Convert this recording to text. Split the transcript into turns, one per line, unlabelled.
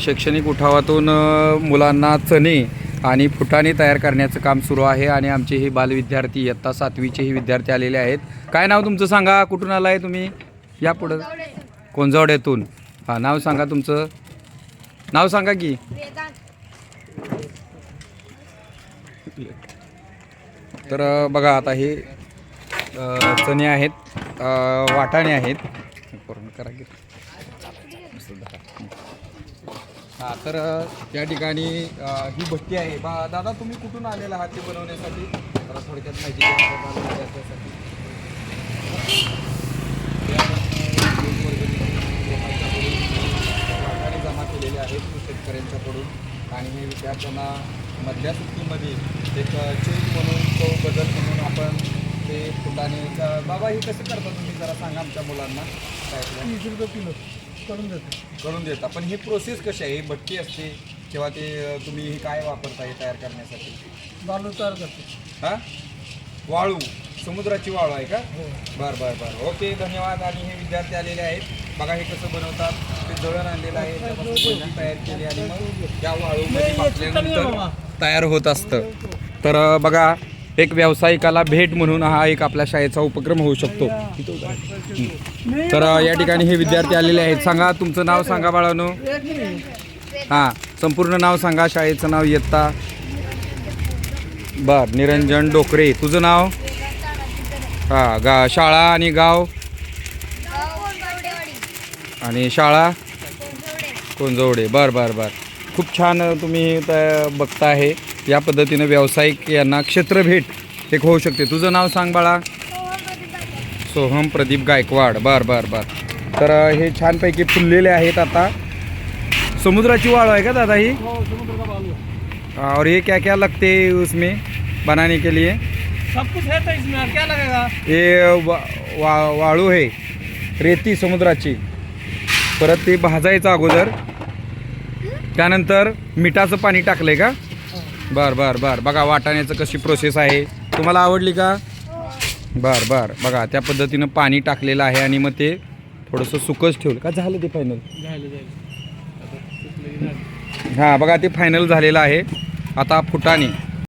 शैक्षणिक उठावातून मुलांना चणे आणि फुटाणे तयार करण्याचं काम सुरू आहे आणि आमचे हे बालविद्यार्थी इयत्ता सातवीचेही विद्यार्थी आलेले आहेत. काय नाव तुमचं सांगा? कुठून आलाय तुम्ही? या पुढं. कोंजावड्यातून हां नाव सांगा तुमचं. नाव सांगा की. तर बघा आता हे चणे आहेत वाटाणे आहेत. करा की. हा तर त्या ठिकाणी अ, ही भट्टी आहे. बा दादा तुम्ही कुठून आलेला आहात ते बनवण्यासाठी? जरा थोडक्यात माहिती द्या अ, दोन वर्गणी लोकांच्याकडून जमा केलेले आहेत शेतकऱ्यांच्याकडून. आणि हे विद्यार्थ्यांना मधल्या सुट्टीमध्ये एक चेंज म्हणून तो बदल म्हणून आपण ते फुटाणे बाबा हे कसं करता तुम्ही? जरा सांगा आमच्या मुलांना. काय?
तीस रुपये किलो. करून देतो.
करून देता. पण ही प्रोसेस कशी आहे? ही भट्टी असते किंवा ते अ, तुम्ही हे काय वापरता हे तयार करण्यासाठी?
बालू तयार करतो.
हां? वाळू. समुद्राची वाळू आहे का?
हो.
बर बर बर. ओके धन्यवाद. आणि हे विद्यार्थी आलेले आहेत. बघा हे कसं बनवतात. ते दळण आणलेलं आहे. त्यापासून भजी तयार केली आणि मग त्या वाळूमध्ये तयार होत असतं. तर अ, बघा एक व्यावसायिकाला भेट म्हणून हा एक आपल्या शाळेचा उपक्रम होऊ शकतो. तर या ठिकाणी हे विद्यार्थी आलेले आहेत. सांगा तुमचं नाव सांगा बाळानो. हां संपूर्ण नाव सांगा शाळेचं नाव इयत्ता. बर निरंजन डोकरे. तुझं नाव? हां गा शाळा आणि गाव? आणि शाळा? कोंजवडे. बर बर बर. खूप छान तुम्ही त- बघता आहे या पद्धतीनं व्यावसायिक यांना क्षेत्रभेट एक होऊ शकते. तुझं नाव सांग बाळा. सोहम प्रदीप गायकवाड. बर बर बर. तर हे छानपैकी फुललेले आहेत आता. समुद्राची वाळ आहे का दादा ही?
हो है।
और ये क्या क्या लगते हैं उसमें बनाने के लिए?
सब कुछ है तो इसमें और क्या लगेगा?
ये वा, वा वाळू आहे रेती समुद्राची. परत ते भाजायचं अगोदर. त्यानंतर मिठाचं पाणी टाकलंय का? बर बर बर. बघा वाटाण्याचं कशी प्रोसेस आहे. तुम्हाला आवडली का? बर बर. बघा त्या पद्धतीनं पाणी टाकलेलं आहे आणि मग ते थोडंसं सुकच ठेवलं. का झालं ते फायनल. हां बघा ते फायनल झालेलं आहे. आता फुटाणे.